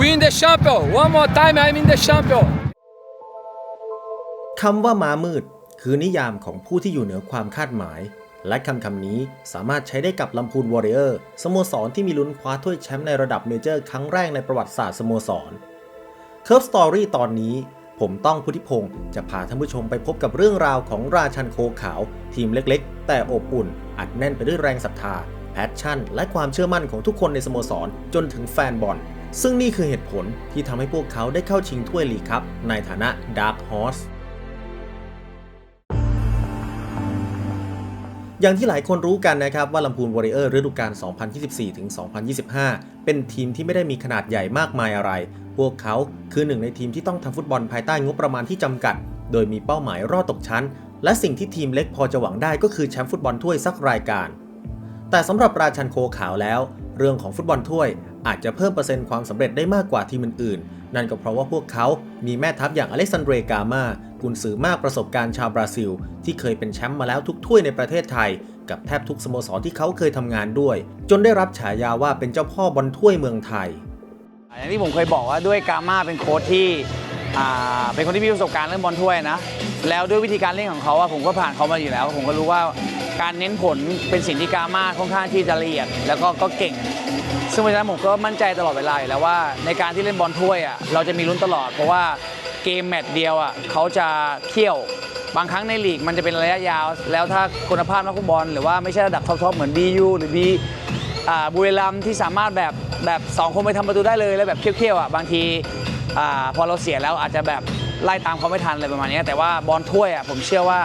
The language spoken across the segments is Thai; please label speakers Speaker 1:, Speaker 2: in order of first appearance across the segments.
Speaker 1: We in the champion. One more time, I'm in the champion.
Speaker 2: คำว่าม้ามืด คือนิยามของผู้ที่อยู่เหนือความคาดหมาย และคำคำนี้สามารถใช้ได้กับลำพูนวอริเออร์สโมสรที่มีลุ้นคว้าถ้วยแชมป์ในระดับเมเจอร์ครั้งแรกในประวัติศาสตร์สโมสร Curve Story ตอนนี้ผมต้องพุทธิพงศ์จะพาท่านผู้ชมไปพบกับเรื่องราวของราชันโคขาว ทีมเล็กๆ แต่อบอุ่น อัดแน่นไปด้วยแรงศรัทธา แพชชั่น และความเชื่อมั่นของทุกคนในสโมสร จนถึงแฟนบอล ซึ่งนี่คือเหตุผลที่ทำให้พวกเขาได้เข้าชิงถ้วยลีครับในฐานะ Dark Horse อย่างที่หลายคนรู้กันนะครับว่าลำพูนวอริเออร์ฤดูกาล 2024-2025 เป็นทีมที่ไม่ได้มีขนาดใหญ่มากมายอะไร พวกเขาคือหนึ่งในทีมที่ต้องทำฟุตบอลภายใต้งบประมาณที่จำกัด โดยมีเป้าหมายรอดตกชั้น และสิ่งที่ทีมเล็กพอจะหวังได้ก็คือแชมป์ฟุตบอลถ้วยสักรายการ แต่สำหรับราชันโคขาวแล้ว เรื่องของฟุตบอลถ้วย อาจจะเพิ่มเปอร์เซ็นต์ความสำเร็จได้มากกว่าทีมอื่นๆ นั่นก็เพราะว่าพวกเขามีแม่ทัพอย่างอเล็กซานเดรกามากุนซือมากประสบการณ์ชาวบราซิล ที่เคยเป็นแชมป์มาแล้วทุกถ้วยในประเทศไทย กับแทบทุกสโมสรที่เขาเคยทำงานด้วย จนได้รับฉายาว่าเป็นเจ้าพ่อบอลถ้วยเมืองไทย
Speaker 3: อย่างที่ผมเคยบอกว่าด้วยกามาเป็นโค้ชที่เป็นคนที่มีประสบการณ์เรื่องบอลถ้วยนะแล้วด้วยวิธีการเล่นของเขาผมก็ผ่านเขามาอยู่แล้ว ผมก็รู้ว่า การเน้นผลเป็นสิ่งที่กามาค่อนข้างที่จะละเอียด แล้วก็ก็เก่ง ซึ่งเพราะฉะนั้นผมก็มั่นใจตลอดเวลาอยู่แล้วว่าในการที่เล่นบอลถ้วยอะเราจะมีลุ้นตลอด เพราะว่าเกมแมตช์เดียวอะเขาจะเขี่ยวบางครั้งในลีกมันจะเป็นระยะยาว แล้วถ้าคุณภาพนักฟุตบอล หรือว่าไม่ใช่ระดับท็อปๆเหมือน BU หรือ B อ่าบุรีรัมที่สามารถแบบแบบสองคนไปทำประตูได้เลยแล้วแบบเคี้ยวๆอะบางทีอ่าพอเราเสียแล้วอาจจะแบบไล่ตามเขาไม่ทันอะไรประมาณนี้แต่ว่าบอลถ้วยอะผมเชื่อว่า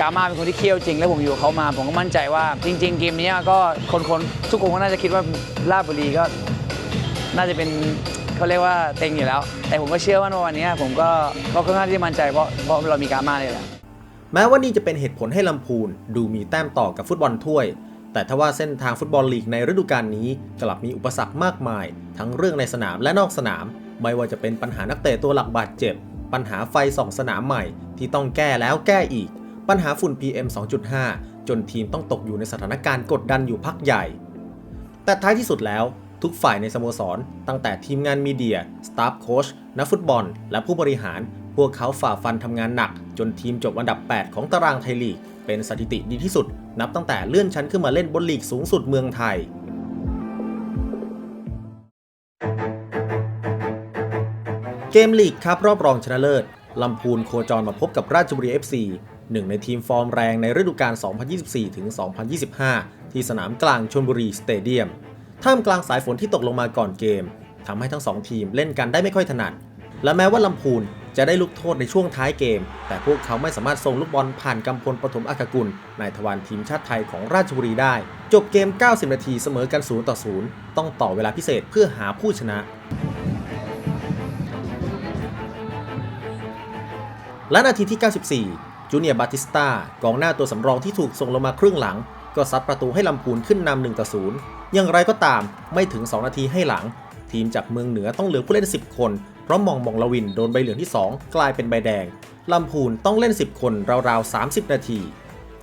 Speaker 3: กามาเป็นคนที่เคี้ยวจริง แล้วผมอยู่กับเขามา ผมก็มั่นใจว่าจริง ๆ เกมนี้ก็คนคนๆทุกคนก็น่าจะคิดว่าราบุรีก็ น่าจะเป็นเขาเรียกว่าเต็งอยู่แล้ว แต่ผมก็เชื่อว่าวันนี้ผมก็ก็ค่อนข้างที่จะมั่นใจเพราะเพราะเรามีกามาเลยแหละ
Speaker 2: แม้ว่านี่จะเป็นเหตุผลให้ลำพูนดูมีแต้มต่อกับฟุตบอลถ้วย แต่ทว่าเส้นทางฟุตบอลลีกในฤดูกาลนี้กลับมีอุปสรรคมากมาย ทั้งเรื่องในสนามและนอกสนาม ไม่ว่าจะเป็นปัญหานักเตะตัวหลักบาดเจ็บ ปัญหาไฟส่องสนามใหม่ที่ต้องแก้แล้วแก้อีก ปัญหาฝุ่น PM 2.5 จนทีมต้องตกอยู่ในสถานการณ์กดดันอยู่พักใหญ่ แต่ท้ายที่สุดแล้วทุกฝ่ายในสโมสร ตั้งแต่ทีมงานมีเดีย สตาฟโค้ช นักฟุตบอล และผู้บริหาร พวกเขาฝ่าฟันทำงานหนัก จนทีมจบอันดับ 8 ของตารางไทยลีก เป็นสถิติดีที่สุด นับตั้งแต่เลื่อนชั้นขึ้นมาเล่นบนลีกสูงสุดเมืองไทยเกมลีกครับรอบรองชนะเลิศ ลำพูนโคจรมาพบกับราชบุรี FC หนึ่งในทีมฟอร์มแรงในฤดูกาล 2024ถึง2025 ที่สนามกลางชลบุรีสเตเดียม ท่ามกลางสายฝนที่ตกลงมาก่อนเกม ทำให้ทั้งสองทีมเล่นกันได้ไม่ค่อยถนัด และแม้ว่าลำพูนจะได้ลูกโทษในช่วงท้ายเกม แต่พวกเขาไม่สามารถส่งลูกบอลผ่านกำพลปฐมอากากุลนายทวารทีมชาติไทยของราชบุรีได้ จบเกม 90 นาทีเสมอกัน 0 ต่อ 0 ต้องต่อเวลาพิเศษเพื่อหาผู้ชนะ และนาทีที่ 94 จูเนียร์บาติสตากองหน้าตัวสำรองที่ถูกส่งลงมาครึ่งหลัง ก็ซัดประตูให้ลำพูนขึ้นนำ1ต่อ0อย่างไรก็ตามไม่ถึง 2 นาทีให้หลัง ทีมจากเมืองเหนือต้องเหลือผู้เล่น 10 คน เพราะมองมองละวินโดนใบเหลืองที่ 2 กลายเป็นใบแดงลำพูนต้องเล่น 10 คนราวๆ 30 นาที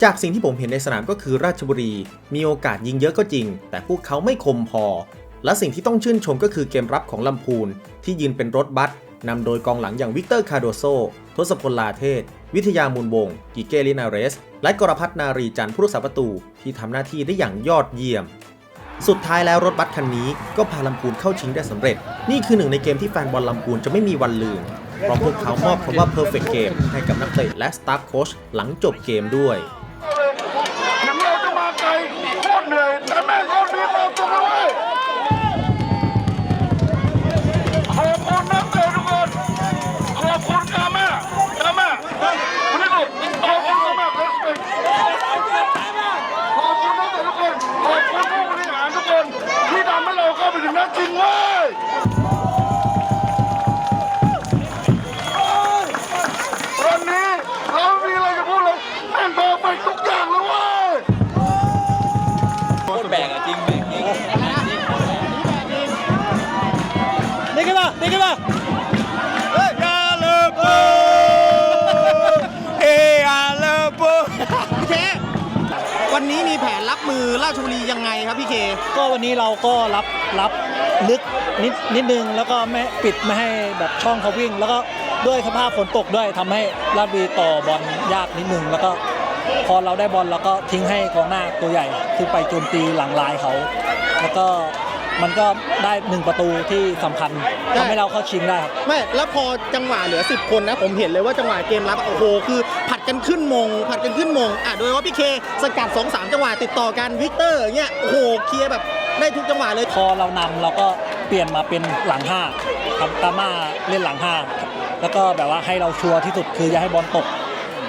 Speaker 2: จากสิ่งที่ผมเห็นในสนามก็คือราชบุรี มีโอกาสยิงเยอะก็จริง แต่พวกเขาไม่คมพอ และสิ่งที่ต้องชื่นชมก็คือเกมรับของลำพูนที่ยืนเป็นรถบัสนำโดยกองหลังอย่างวิกเตอร์คาโดโซทศพลลาเทศ วิทยามูลวงกิเกลินาเรส และกรพัฒนารีจันทร์ผู้รักษาประตูที่ทำหน้าที่ได้อย่างยอดเยี่ยม สุดท้ายแล้วรถบัสคันนี้ก็พาลำพูนเข้าชิงได้สำเร็จ นี่คือหนึ่งในเกมที่แฟนบอลลำพูนจะไม่มีวันลืมเพราะพวกเขามอบคำว่า perfect game ให้กับนักเตะและสตาฟโค้ชหลังจบเกมด้วย
Speaker 4: รา
Speaker 5: ชบุรียังไงครับพี่เค
Speaker 6: ก็วันนี้เราก็รับรับลึกนิดนิดนึงแล้วก็ไม่ปิดไม่ให้แบบช่องเขาวิ่ง แล้วก็ด้วยสภาพฝนตกด้วยทำให้ราชบุรีต่อบอลยากนิดนึง แล้วก็พอเราได้บอลเราก็ทิ้งให้กองหน้าตัวใหญ่ขึ้นไปโจมตีหลังลายเขา แล้วก็ มันก็ได้หนึ่งประตูที่สำคัญทำให้เราเข้าชิงได้ครับ
Speaker 7: ไม่ แล้วพอจังหวะเหลือ 10 คนนะ ผมเห็นเลยว่าจังหวะเกมรับอะโอ้โห คือผัดกันขึ้นมง ผัดกันขึ้นมง อะ โดยเฉพาะพี่เคสกัด2อสจังหวะติดต่อกันวิกเตอร์อย่างเงี้ย โอ้โห เคลียร์แบบได้ทุกจังหวะเลย
Speaker 6: พอเรานำเราก็เปลี่ยนมาเป็นหลังห้าครับตาม่าเล่นหลังห้าแล้วก็แบบว่าให้เราชัวร์ที่สุดคืออย่าให้บอลตก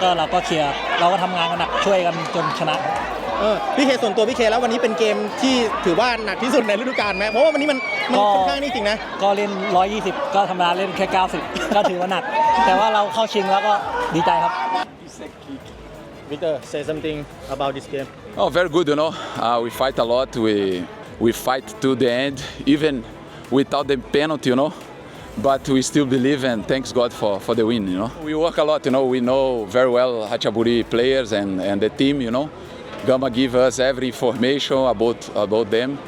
Speaker 6: ก็เราก็เคลียร์เราก็ทำงานกันหนักช่วยกันจนชนะ
Speaker 7: เออพี่เคส่วนตัวพี่เคแล้ววันนี้เป็นเกมที่ถือว่าหนักที่สุดในฤดูกาลไหมเพราะว่าวันนี้มันมัน
Speaker 6: ก็
Speaker 7: ค่อนข้างนี่จริงนะ
Speaker 6: ก็เล่น 120 ก็ธรรมดาเล่นแค่ 90 ก็ถือว่าหนัก แต่ว่าเราเข้าชิงแล้วก็ดีใจครับ
Speaker 7: Victor say something about this game
Speaker 8: Oh, very good, you know. Uh, we fight a lot. We we fight to the end, even without the penalty, you know. But we still believe and thanks God for, for the win, you know. We work a lot, you know. We know very well Hachaburi players and, and the team, you know. Gama give us every information about about them.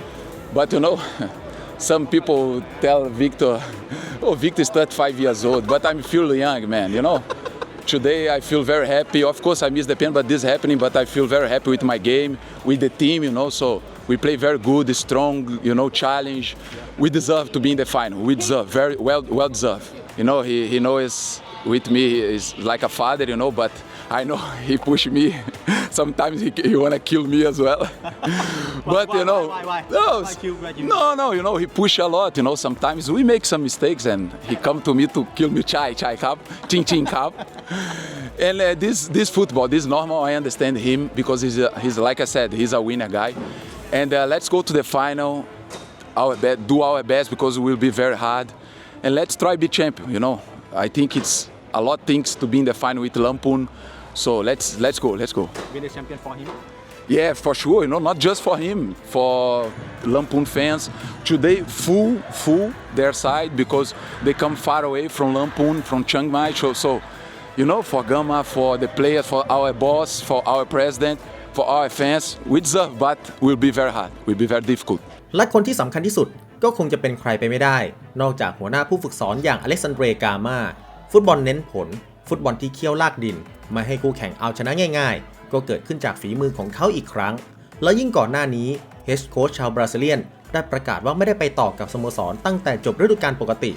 Speaker 8: But you know, some people tell Victor, oh, Victor is 35 years old, but I'm feel young, man, you know. Today I feel very happy. Of course I miss the pen, but this is happening. But I feel very happy with my game, with the team, you know. So we play very good, strong, you know, challenge. We deserve to be in the final. We deserve very well, well deserved. You know, he he knows with me is like a father, you know. But I know he push me. Sometimes he, he wanna kill me as well. but you know,
Speaker 7: why, why?
Speaker 8: no,
Speaker 7: Why why
Speaker 8: no, no, you know, he push a lot, you know, sometimes we make some mistakes and he come to me to kill me, chai, chai cup, ching, ching cup. and uh, this, this football, this normal, I understand him because he's, a, he's, like I said, he's a winner guy. And uh, let's go to the final, our be- do our best because it will be very hard. And let's try be champion, you know. I think it's a lot things to be in the final with Lampoon. So let's, let's go, let's go.
Speaker 7: win the champion for him
Speaker 8: Yeah, for sure. You know, not just for him, for Lampoon fans. Today, full, full their side because they come far away from Lampoon, from Chiang Mai. So, so, you know, for Gama, for the players, for our boss, for our president, for our fans, we deserve, but will be very hard. Will be very difficult.
Speaker 2: และคนที่สำคัญที่สุดก็คงจะเป็นใครไปไม่ได้ นอกจากหัวหน้าผู้ฝึกสอนอย่างอเล็กซานเดรกามา ฟุตบอลเน้นผล ฟุตบอลที่เคี่ยวลากดิน ไม่ให้คู่แข่งเอาชนะง่าย ๆ ก็เกิดขึ้นจากฝีมือของเขาอีกครั้ง แล้วยิ่งก่อนหน้านี้เฮดโค้ชชาวบราซิเลียน ได้ประกาศว่าไม่ได้ไปต่อกับสโมสรตั้งแต่จบฤดูกาลปกติ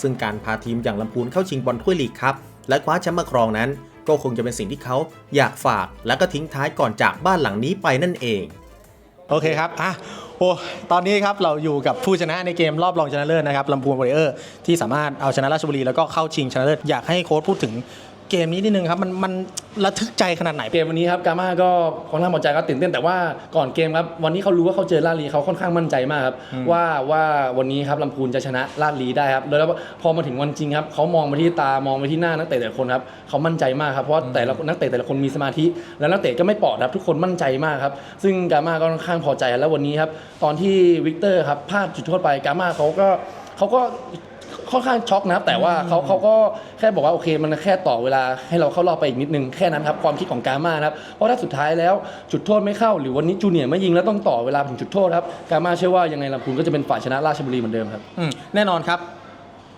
Speaker 2: ซึ่งการพาทีมอย่างลำพูนเข้าชิงบอลถ้วยลีกครับและคว้าแชมป์มาครองนั้น ก็คงจะเป็นสิ่งที่เขาอยากฝาก และก็ทิ้งท้ายก่อนจากบ้านหลังนี้ไปนั่นเอง
Speaker 7: โอเคครับ อะ โอ้ ตอนนี้ครับเราอยู่กับผู้ชนะในเกมรอบรองชนะเลิศนะครับลำพูนวอริเออร์ที่สามารถเอาชนะราชบุรีแล้วก็เข้าชิงชนะเลิศอยากให้โค้ชพูดถึง เกมนี้นิดนึงครับ มันมันระทึกใจขนาดไหน
Speaker 9: เกมวันนี้ครับกาม่าก็ค่อนข้างพอใจก็ตื่นเต้นแต่ว่าก่อนเกมครับวันนี้เขารู้ว่าเขาเจอลาดลีเขาค่อนข้างมั่นใจมากครับว่าว่าวันนี้ครับลำพูนจะชนะลาดลีได้ครับแล้วพอมาถึงวันจริงครับเขามองมาที่ตามองไปที่หน้านักเตะแต่ละคนครับเขามั่นใจมากครับเพราะว่าแต่ละนักเตะแต่ละคนมีสมาธิ แล้วนักเตะก็ไม่ปลอดครับทุกคนมั่นใจมากครับซึ่งกาม่าก็ค่อนข้างพอใจแล้ววันนี้ครับตอนที่วิกเตอร์ครับพลาดจุดโทษไปกาม่าเขาก็เขาก็ ค่อนข้างช็อกนะครับแต่ว่าเขาเขาก็แค่บอกว่าโอเค มันแค่ต่อเวลาให้เราเข้ารอบไปอีกนิดนึงแค่นั้นครับความคิดของกามานะครับเพราะถ้าสุดท้ายแล้วจุดโทษไม่เข้า หรือวันนี้จูเนียร์ไม่ยิงแล้วต้องต่อเวลาถึงจุดโทษครับกามาเชื่อว่ายังไงลำพูนก็จะเป็นฝ่ายชนะราชบุรีเหมือนเดิมครับ
Speaker 7: อืมแน่นอนครับ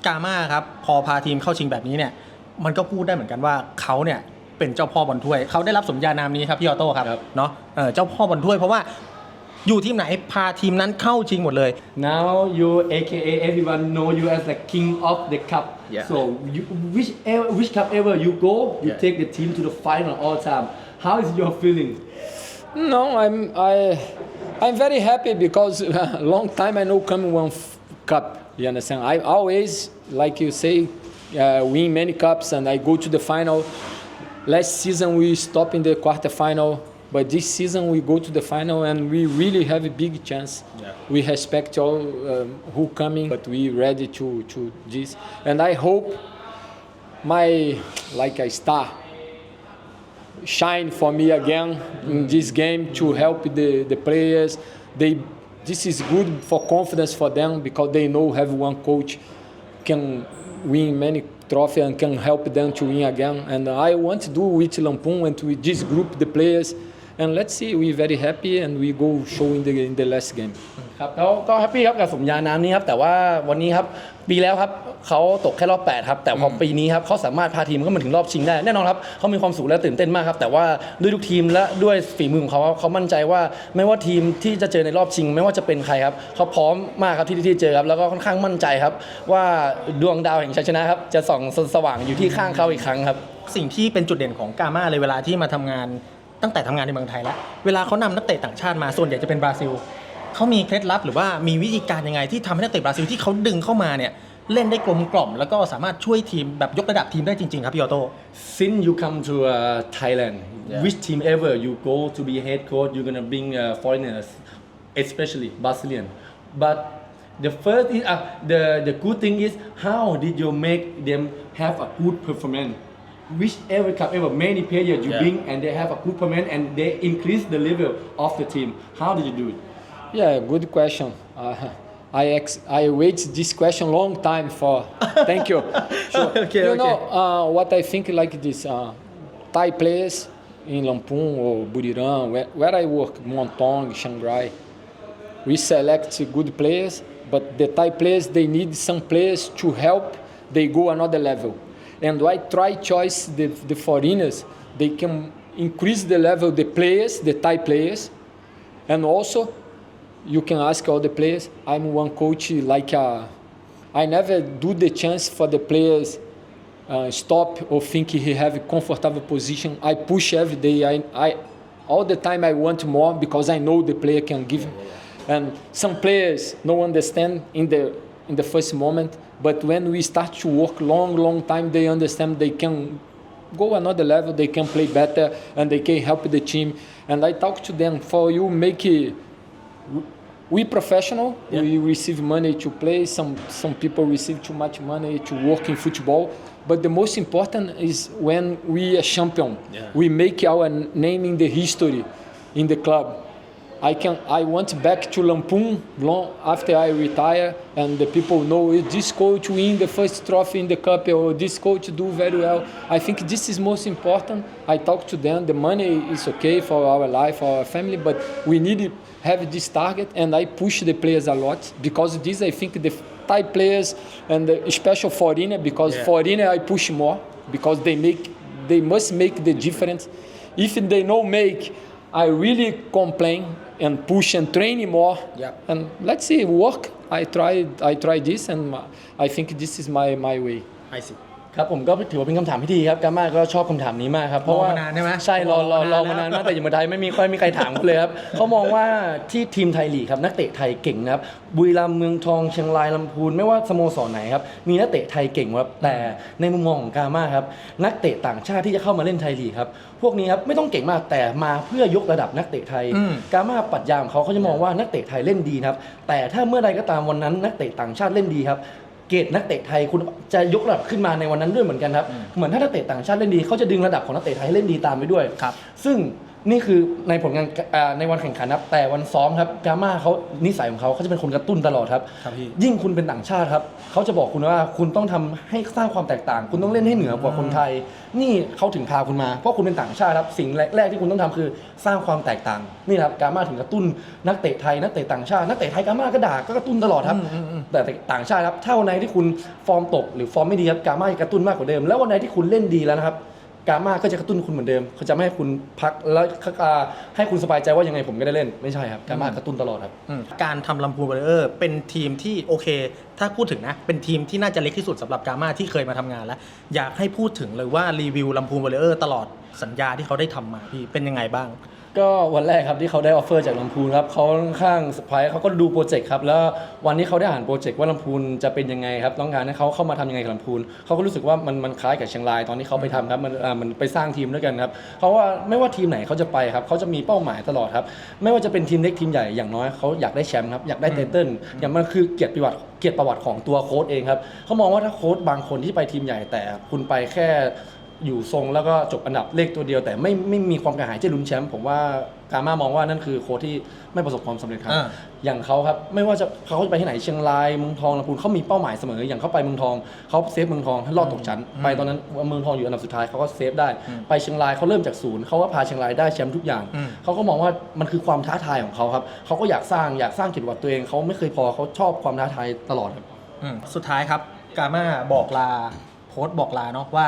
Speaker 7: กาม่าครับพอพาทีมเข้าชิงแบบนี้เนี่ย มันก็พูดได้เหมือนกันว่าเขาเนี่ยเป็นเจ้าพ่อบอลถ้วยเขาได้รับสมญานามนี้ครับพี่ออโต้ครับ
Speaker 9: ครับ
Speaker 7: เนาะเออเจ้าพ่อบอลถ้วยเพราะว่า อยู่ทีมไหนพาทีมนั้นเข้าชิงหมดเลย
Speaker 9: Now you AKA everyone know you as the king of the cup
Speaker 1: Yeah.
Speaker 9: so you, which ever, which cup ever you go you
Speaker 1: Yeah.
Speaker 9: take the team to the final all time how is your feeling
Speaker 1: No, I'm I I'm very happy because long time I know come one f- cup. You understand? I always, like you say, uh, win many cups and I go to the final. Last season we stop in the quarter final, but this season we go to the final and we really have a big chance. We respect all um, who coming, but we ready to to this. And I hope my like a star shine for me again in this game to help the, the players. They this is good for confidence for them because they know have one coach can win many trophy and can help them to win again. And I want to do with Lampoon and with this group, the players. And let's see, we're very happy and we go show in the in the last game.
Speaker 9: ครับแล้วก็แฮปปี้ครับกับสมญาน้ำนี้ครับแต่ว่าวันนี้ครับปีแล้วครับเขาตกแค่รอบ 8 ครับ แต่พอปีนี้ครับเขาสามารถพาทีมเขามาถึงรอบชิงได้ แน่นอนครับเขามีความสุขและตื่นเต้นมากครับแต่ว่าด้วยทุกทีมและด้วยฝีมือของเขาเขามั่นใจว่าไม่ว่าทีมที่จะเจอในรอบชิง ไม่ว่าจะเป็นใครครับเขาพร้อมมากครับที่ที่เจอครับแล้วก็ค่อนข้างมั่นใจครับ ว่าดวงดาวแห่งชัยชนะครับจะส่องสว่างอยู่ที่ข้างเขาอีกครั้งครับ
Speaker 7: สิ่งที่เป็นจุดเด่นของกาม่าเลยเวลาที่มาทำงาน ตั้งแต่ทำงานในเมืองไทยแล้ว เวลาเขานำนักเตะต่างชาติมาส่วนใหญ่จะเป็นบราซิลเขามีเคล็ดลับหรือว่ามีวิธีการยังไงที่ทำให้นักเตะบราซิลที่เขาดึงเข้ามาเนี่ยเล่นได้กลมกล่อม แล้วก็สามารถช่วยทีมแบบยกระดับทีมได้จริง ๆ ครับพี่ออโต้
Speaker 9: since you come to uh, Thailand, yeah. which team ever you go to be head coach, you're gonna bring uh, foreigners, especially Brazilian. But the first is, uh, the the good thing is how did you make them have a good performance? Whichever club ever many players you bring and they have a good performance and they increase the level of the team. How did you do it?
Speaker 1: Yeah, good question. Uh, I ex- I wait this question long time for. Thank you. Sure.
Speaker 7: Okay,
Speaker 1: you
Speaker 7: okay.
Speaker 1: know uh, what I think like this. Uh, Thai players in Lampung or Buriram, where, where I work, Montong, Shanghai, we select good players, but the Thai players they need some players to help they go another level. And I try choice the, the foreigners, they can increase the level the players, the Thai players, and also you can ask all the players. I'm one coach like uh, I never do the chance for the players uh, stop or think he have a comfortable position. I push every day. I, I all the time I want more because I know the player can give. And some players no understand in the in the first moment, but when we start to work long, long time, they understand they can go another level. They can play better and they can help the team. And I talk to them for you make it we professional. We receive money to play. Some some people receive too much money to work in football. But the most important is when we are champion. We make our name in the history in the club I can I want back to Lampoon long after I retire and the people know "Eh, this coach win the first trophy in the cup or this coach do very well. I think this is most important. I talk to them. The money is okay for our life, for our family, but we need to have this target and I push the players a lot because this I think the Thai players and the special foreigner because foreigner I push more because they make they must make the difference. If they no make, I really complain and push and train more.
Speaker 7: Yeah.
Speaker 1: And let's see, work. I tried. I tried this, and I think this is my, my way.
Speaker 7: I see.
Speaker 9: ครับผมก็ถือว่าเป็นคำถามที่ดีครับกามาก็ชอบคำถามนี้มากครับเพราะว่าร
Speaker 7: อมานานใช่ไหม
Speaker 9: ใช่รอรอรอ
Speaker 7: รอมานาน
Speaker 9: มานานมากแต่อยู่เมืองไทยไม่มีค่อยมีใครถามเขาเลยครับ เขามองว่าที่ทีมไทยลีกครับนักเตะไทยเก่งนะครับบุรีรัมย์เมืองทองเชียงรายลำพูนไม่ว่าสโมสรไหนครับมีนักเตะไทยเก่งครับแต่ในมุมมองของกามาครับนักเตะต่างชาติที่จะเข้ามาเล่นไทยลีกครับพวกนี้ครับไม่ต้องเก่งมากแต่มาเพื่อยกระดับนักเตะไทย
Speaker 7: อืม
Speaker 9: กามาปรัดยามเขาเขาจะมองว่านักเตะไทยเล่นดีนะครับแต่ถ้าเมื่อใดก็ตามวันนั้นนักเตะต่างชาติเล่นดีครับ เกรดนักเตะไทยคุณจะยกระดับขึ้นมาในวันนั้นด้วยเหมือนกันครับ เหมือนถ้านักเตะต่างชาติเล่นดีเขาจะดึงระดับของนักเตะไทยให้เล่นดีตามไปด้วย
Speaker 7: ครับ
Speaker 9: ซึ่ง นี่คือในผลงานอ่าในวันแข่งขันครับ แต่วันซ้อมครับกาม่าเขานิสัยของเขาเขาจะเป็นคนกระตุ้นตลอดครับ
Speaker 7: ครับพี่
Speaker 9: ยิ่งคุณเป็นต่างชาติครับเขาจะบอกคุณว่าคุณต้องทำให้สร้างความแตกต่าง คุณต้องเล่นให้เหนือกว่าคนไทย นี่เขาถึงพาคุณมา เพราะคุณเป็นต่างชาติครับ สิ่งแรกๆที่คุณต้องทำคือสร้างความแตกต่าง นี่ครับกาม่าถึงกระตุ้นนักเตะไทย นักเตะต่างชาติ นักเตะไทยกาม่าก็ด่าก็กระตุ้นตลอดครับ แต่ต่างชาติครับถ้าวันไหนที่คุณฟอร์มตกหรือฟอร์มไม่ดีครับกาม่าจะกระตุ้นมากกว่าเดิม แล้ววันไหนที่คุณเล่นดีแล้วนะครับ กามาก็จะกระตุ้นคุณเหมือนเดิมเขาจะไม่ให้คุณพักแล้วอ่าให้คุณสบายใจว่ายังไงผมก็ได้เล่นไม่ใช่ครับกามากระตุ้นตลอดครับ
Speaker 7: อืมการทำลำพูนบอลเออร์เป็นทีมที่โอเค ถ้าพูดถึงนะ เป็นทีมที่น่าจะเล็กที่สุดสำหรับกามาที่เคยมาทำงานแล้ว อยากให้พูดถึงเลยว่ารีวิวลำพูนบอลเออร์ตลอดสัญญาที่เขาได้ทำมาพี่เป็นยังไงบ้าง
Speaker 9: ก็วันแรกครับที่เขาได้ออฟเฟอร์จากลำพูนครับเขาค่อนข้างสปายเขาก็ดูโปรเจกต์ครับแล้ววันที่เขาได้อ่านโปรเจกต์ว่าลำพูนจะเป็นยังไงครับต้องการให้เขาเข้ามาทำยังไงกับลำพูนเขาก็รู้สึกว่ามันมันคล้ายกับเชียงรายตอนที่เขาไปทำครับมันอ่ามันไปสร้างทีมด้วยกันครับเพราะว่าไม่ว่าทีมไหนเขาจะไปครับเขาจะมีเป้าหมายตลอดครับไม่ว่าจะเป็นทีมเล็กทีมใหญ่อย่างน้อยเขาอยากได้แชมป์ครับอยากได้ไตเติ้ลอย่างมันคือเกียรติประวัติเกียรติประวัติของตัวโค้ชเองครับเขามองว่าถ้าโค้ชบางคนที่ไปทีมใหญ่แต่คุณไปแค่ อยู่ทรงแล้วก็จบอันดับเลขตัวเดียว แต่ไม่ไม่มีความกระหายจะลุ้นแชมป์ผมว่ากาม่ามองว่านั่นคือโค้ชที่ไม่ประสบความสำเร็จครับ
Speaker 7: อ่า
Speaker 9: อย่างเขาครับไม่ว่าจะเขาจะไปที่ไหนเชียงรายเมืองทองลำพูนเขามีเป้าหมายเสมออย่างเขาไปเมืองทองเขาเซฟเมืองทองให้รอดตกชั้นไปตอนนั้นเมืองทองอยู่อันดับสุดท้ายเขาก็เซฟได้ ไปเชียงรายเขาเริ่มจากศูนย์เขาก็พาเชียงรายได้แชมป์ทุกอย่าง
Speaker 7: อืม
Speaker 9: เขาก็มองว่ามันคือความท้าทายของเขาครับเขาก็อยากสร้างอยากสร้างเกียรติประวัติตัวเองเขาไม่เคยพอเขาชอบความท้าทายตลอดครับ
Speaker 7: อืมสุดท้ายครับ กาม่าบอกลาโค้ชบอกลาเนาะว่า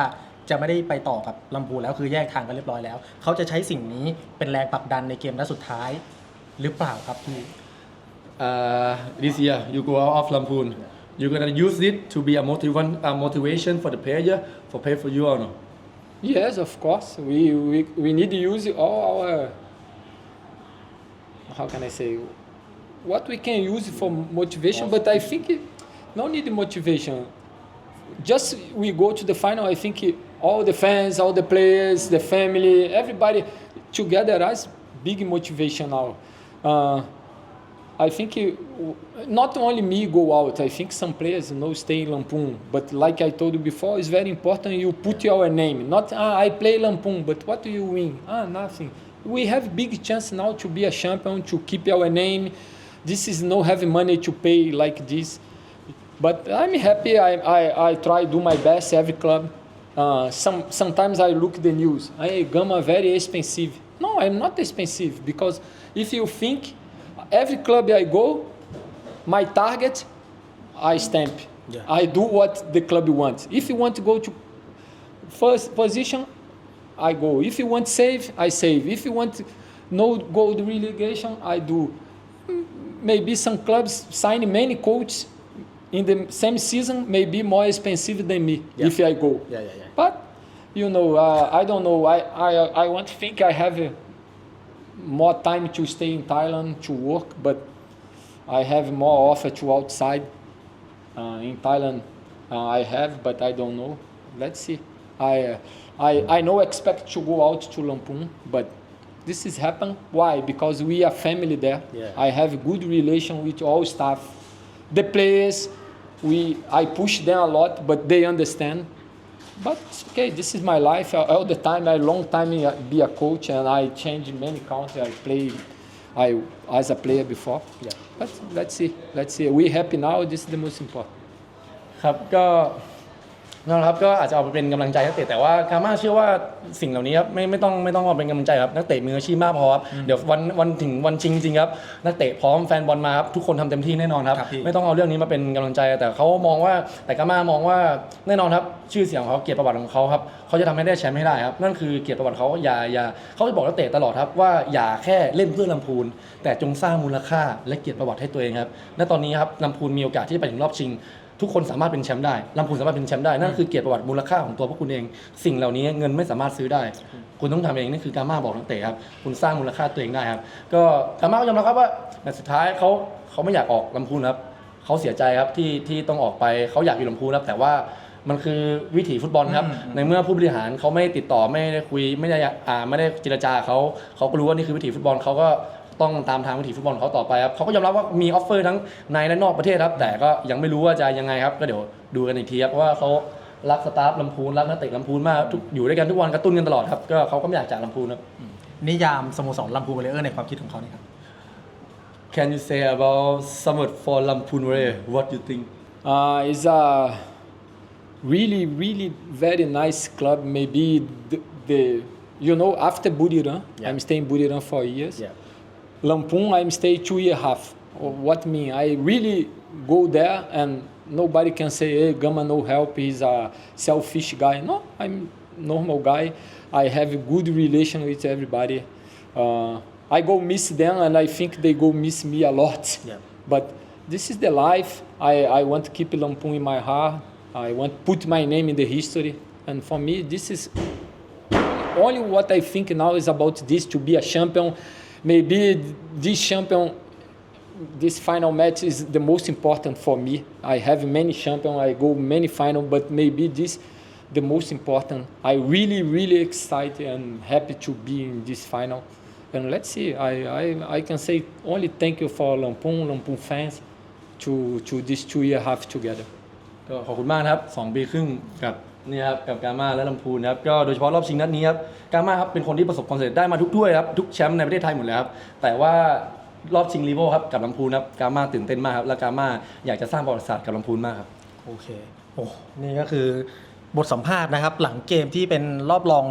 Speaker 7: จะไม่ได้ไปต่อกับลำพูนแล้วคือแยกทางกันเรียบร้อยแล้ว เขาจะใช้สิ่งนี้เป็นแรงผลักดันในเกมนัดสุดท้ายหรือเปล่าครับพี่
Speaker 9: uh, this year you go out of Lampoon, you're gonna use it to be a, motiv- a motivation for the player for play for you or no?
Speaker 1: Yes, of course. We, we, we need to use all our, how can I say, what we can use for motivation, but I think it, no need motivation. Just we go to the final, I think it- all the fans, all the players, the family, everybody together as big motivation now. Uh, I think not only me go out. I think some players know stay in Lampoon. But like I told you before, it's very important you put your name. Not ah, I play Lampung, but what do you win? Ah, nothing. We have big chance now to be a champion, to keep our name. This is no heavy money to pay like this. But I'm happy. I, I, I try do my best every club. Uh, some sometimes I look the news. Hey, Gama very expensive. No, I'm not expensive because if you think every club I go, my target, I stamp.
Speaker 7: Yeah.
Speaker 1: I do what the club wants. If you want to go to first position, I go. If you want save, I save. If you want no gold relegation, I do. Maybe some clubs sign many coaches in the same season, maybe more expensive than me
Speaker 7: Yeah.
Speaker 1: if I go.
Speaker 7: Yeah, yeah, yeah.
Speaker 1: But you know, uh, I don't know. I, I I want to think I have uh, more time to stay in Thailand to work, but I have more offer to outside. Uh, in Thailand, uh, I have, but I don't know. Let's see. I, uh, I, I no expect to go out to Lampoon, but this is happen. Why? Because we are family there.
Speaker 7: Yeah.
Speaker 1: I have good relation with all staff, the players. We I push them a lot, but they understand. But it's okay. This is my life. Uh, All the time, I long time uh, be a coach, and I change many countries. I play, I as a player before.
Speaker 7: Yeah.
Speaker 1: But let's see. Let's see. We happy now. This is the most important.
Speaker 9: ครับก็ นั่นแหละครับก็อาจจะเอาไปเป็นกำลังใจนักเตะแต่ว่าคาม่าเชื่อว่าสิ่งเหล่านี้ครับไม่ไม่ต้องไม่ต้องเอาเป็นกำลังใจครับนักเตะมืออาชีพมากพอครับเดี๋ยววันวันถึงวันจริงจริงๆครับนักเตะพร้อมแฟนบอลมาครับทุกคนทำเต็มที่แน่นอนครับ
Speaker 7: ครับพี่
Speaker 9: ไม่ต้องเอาเรื่องนี้มาเป็นกำลังใจ แต่เขามองว่าแต่กาม่ามองว่าแน่นอนครับชื่อเสียงของเขาเกียรติประวัติของเขาครับเขาจะทำให้ได้แชมป์ให้ได้ครับนั่นคือเกียรติประวัติเขาอย่าอย่าเขาจะบอกนักเตะตลอดครับว่าอย่าแค่เล่นเพื่อลำพูน แต่จงสร้างมูลค่าและเกียรติประวัติให้ตัวเองครับและตอนนี้ครับลำพูนมีโอกาสที่จะไปถึงรอบชิง ทุกคนสามารถเป็นแชมป์ได้ลำพูนสามารถเป็นแชมป์ได้นั่นคือเกียรติประวัติมูลค่าของตัวพวกคุณเอง สิ่งเหล่านี้เงินไม่สามารถซื้อได้ คุณต้องทำเองนี่คือกาม่าบอกนักเตะครับคุณสร้างมูลค่าตัวเองได้ครับก็กาม่าก็ยอมรับครับว่าแต่สุดท้ายเขาเขาไม่อยากออกลำพูนครับเขาเสียใจครับที่ที่ต้องออกไปเขาอยากอยู่ลำพูนครับแต่ว่ามันคือวิถีฟุตบอลครับ ในเมื่อผู้บริหารเขาไม่ติดต่อไม่ได้คุยไม่ได้อ่าไม่ได้เจรจาเขาเขาก็รู้ว่านี่คือวิถีฟุตบอลเขาก็ ต้องตามทางวิถีฟุตบอลของเขาต่อไปครับเขาก็ยอมรับว่ามีออฟเฟอร์ทั้งในและนอกประเทศครับ แต่ก็ยังไม่รู้ว่าจะยังไงครับ ก็เดี๋ยวดูกันอีกทีครับเพราะว่าเขารักสตาฟลำพูนรักนักเตะลำพูนมากทุกอยู่ด้วยกันทุกวันกระตุ้นกันตลอดครับก็เขาก็ไม่อยากจากลำพูนครับ
Speaker 7: นิยามสโมสรลำพูนวอลเลเยอร์ในความคิดของเขานี่ครับ
Speaker 9: Can you say about somewhat for Lampoon Warrior what you think
Speaker 1: Uh, it's a really, really very nice club. Maybe the, the you know, after Buriram,
Speaker 7: Yeah.
Speaker 1: I'm staying in Buriram for years.
Speaker 7: Yeah.
Speaker 1: Lampoon, I'm staying two year half. What mean? I really go there and nobody can say, hey, Gama no help, he's a selfish guy. No, I'm normal guy. I have a good relation with everybody. Uh, I go miss them and I think they go miss me a lot.
Speaker 7: Yeah.
Speaker 1: But this is the life. I, I want to keep Lampoon in my heart. I want to put my name in the history. And for me, this is only what I think now is about this to be a champion Maybe this champion, this final match is the most important for me. I have many champions, I go many final, but maybe this the most important. I really, really excited and happy to be in this final. And let's see. I, I, I can say only thank you for Lampoon, Lampoon fans, to to this two year half together.
Speaker 9: ก็ขอบคุณมากนะครับ 2 ปีครึ่งกับ นี่ครับกับกามาและลำพูนครับก็โดยเฉพาะรอบชิงนัดนี้ครับกามาครับเป็นคนที่ประสบความสำเร็จได้มาทุกถ้วยครับทุกแชมป์ในประเทศไทยหมดแล้วครับแต่ว่ารอบชิงลีโวครับกับลำพูนครับกามาตื่นเต้นมากครับและกามาอยากจะสร้างประวัติศาสตร์กับลำพูนมากครับ
Speaker 7: โอเคโอ้นี่ก็คือบทสัมภาษณ์นะครับ หลังเกมที่เป็นรอบรอง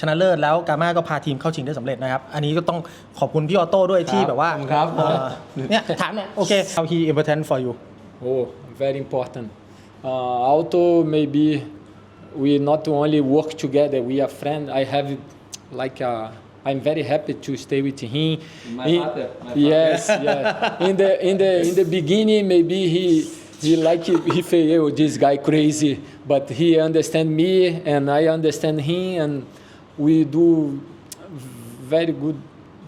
Speaker 7: ชนะเลิศแล้วกาม่าก็พาทีมเข้าชิงได้สำเร็จนะครับ อันนี้ก็ต้องขอบคุณพี่ออโต้ด้วยที่แบบว่า
Speaker 9: ขอบคุณครับ
Speaker 7: เอ่อเนี่ยถามหน่อยโอเค how he important for you
Speaker 1: Oh, very important. Uh, also, maybe we not only work together, we are friends. I have like uh, I'm very happy to stay with him.
Speaker 9: My
Speaker 1: In-
Speaker 9: father, my
Speaker 1: yes, yes. In the in the in the beginning, maybe he he like he feel oh, this guy crazy, but he understand me and I understand him, and we do very good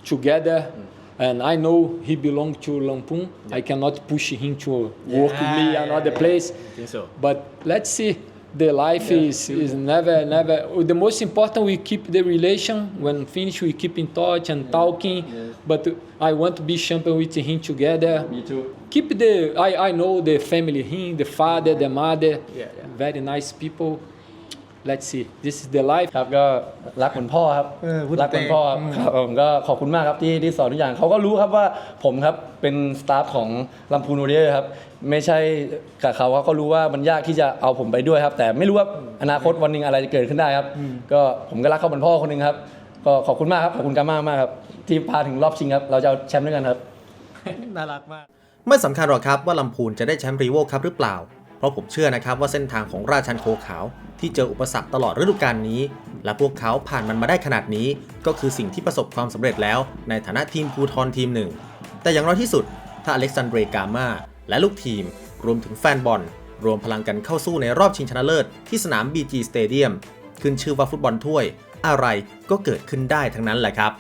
Speaker 1: together. And I know he belong to Lampung. I cannot push him to work with me another place.
Speaker 2: think so.
Speaker 1: But let's see. The life is, is never, never. The most important, we keep the relation. When finish, we keep in touch and talking. But I want to be champion with him together.
Speaker 9: Me too.
Speaker 1: Keep the. I, I know the family, him, the father, the mother.
Speaker 2: Yeah, yeah.
Speaker 1: Very nice people. Let's see. This is the life.
Speaker 9: ครับก็รักเหมือนพ่อครับ
Speaker 7: เออพูด
Speaker 9: รักเหมือนพ่อครับครับผมก็ขอบคุณมากครับที่ที่สอนทุกอย่างเขาก็รู้ครับว่าผมครับเป็นสตาฟของลำพูนโอเดียครับไม่ใช่กับเขาเขาก็รู้ว่ามันยากที่จะเอาผมไปด้วยครับ แต่ไม่รู้ว่าอนาคตวันหนึ่งอะไรจะเกิดขึ้นได้ครับ ก็ผมก็รักเขาเหมือนพ่อคนหนึ่งครับ ก็ขอบคุณมากครับขอบคุณกามากมากครับที่พาถึงรอบชิงครับเราจะเอาแชมป์ด้วยกันครับ
Speaker 7: น่ารักมาก
Speaker 2: ไม่สำคัญหรอกครับว่าลำพูนจะได้แชมป์รีโวครับหรือเปล่า เพราะผมเชื่อนะครับว่าเส้นทางของราชันโคขาวที่เจออุปสรรคตลอดฤดูกาลนี้ และพวกเขาผ่านมันมาได้ขนาดนี้ ก็คือสิ่งที่ประสบความสำเร็จแล้ว ในฐานะทีมภูทรทีมหนึ่ง แต่อย่างน้อยที่สุด ถ้าอเล็กซานเดรกามาและลูกทีม รวมถึงแฟนบอล รวมพลังกันเข้าสู้ในรอบชิงชนะเลิศที่สนาม BG Stadium ขึ้นชื่อว่าฟุตบอลถ้วย อะไรก็เกิดขึ้นได้ทั้งนั้นแหละครับ